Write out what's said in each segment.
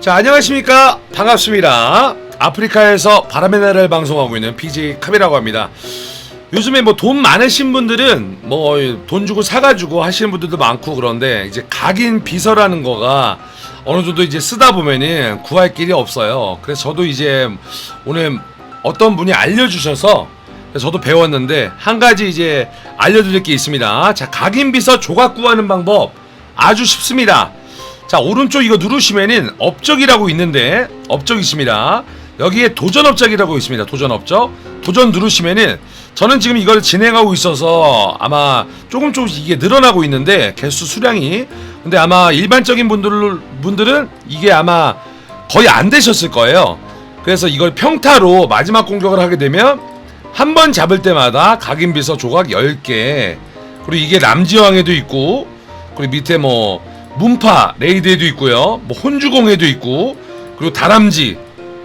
자 안녕하십니까? 반갑습니다. 아프리카에서 바람의 나라를 방송하고 있는 PJ 카비라고 합니다. 요즘에 뭐 돈 많으신 분들은 뭐 돈 주고 사가지고 하시는 분들도 많고 그런데 이제 각인 비서라는 거가 어느 정도 이제 쓰다 보면은 구할 길이 없어요. 그래서 저도 이제 오늘 어떤 분이 알려주셔서 저도 배웠는데 한 가지 이제 알려드릴 게 있습니다. 자 각인 비서 조각 구하는 방법 아주 쉽습니다 자 오른쪽 이거 누르시면은 업적이라고 있는데 업적 있습니다. 여기에 도전 업적이라고 있습니다. 도전 업적. 도전 누르시면은 저는 지금 이걸 진행하고 있어서 아마 조금 조금씩 이게 늘어나고 있는데 개수 수량이. 근데 아마 일반적인 분들 분들은 이게 아마 거의 안 되셨을 거예요. 그래서 이걸 평타로 마지막 공격을 하게 되면 한 번 잡을 때마다 각인 비서 조각 10개. 그리고 이게 남지왕에도 있고 그리고 밑에 뭐 문파 레이드에도 있고요. 뭐 혼주공에도 있고 그리고 다람쥐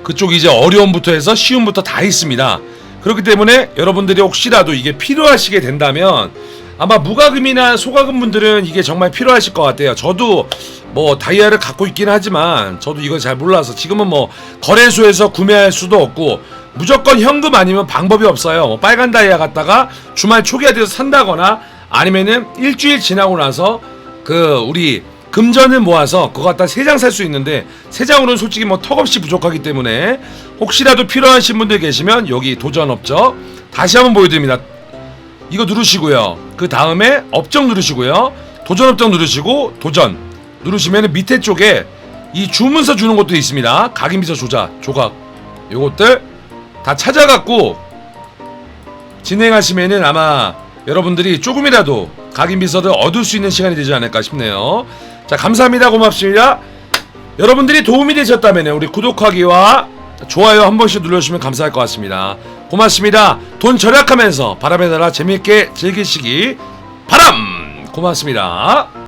그쪽 이제 어려움부터 해서 쉬움부터 다 있습니다. 그렇기 때문에 여러분들이 혹시라도 이게 필요하시게 된다면 아마 무과금이나 소과금 분들은 이게 정말 필요하실 것 같아요. 저도 뭐 다이아를 갖고 있긴 하지만 저도 이걸 잘 몰라서 지금은 뭐 거래소에서 구매할 수도 없고 무조건 현금 아니면 방법이 없어요. 뭐 빨간 다이아 갖다가 주말 초기화 돼서 산다거나 아니면은 일주일 지나고 나서 그 우리 금전을 모아서 그거 갖다 세 장 살 수 있는데 세 장으로는 솔직히 뭐 턱없이 부족하기 때문에 혹시라도 필요하신 분들 계시면 여기 도전 업적 다시 한번 보여드립니다. 이거 누르시고요. 그 다음에 업적 누르시고요. 도전 업적 누르시고 도전 누르시면 밑에 쪽에 이 주문서 주는 것도 있습니다. 각인비서 조작 조각 요것들 다 찾아갖고 진행하시면은 아마 여러분들이 조금이라도 각인 비서를 얻을 수 있는 시간이 되지 않을까 싶네요. 자, 감사합니다. 고맙습니다. 여러분들이 도움이 되셨다면 우리 구독하기와 좋아요 한 번씩 눌러주시면 감사할 것 같습니다. 고맙습니다. 돈 절약하면서 바람의 나라 재미있게 즐기시기 바람! 고맙습니다.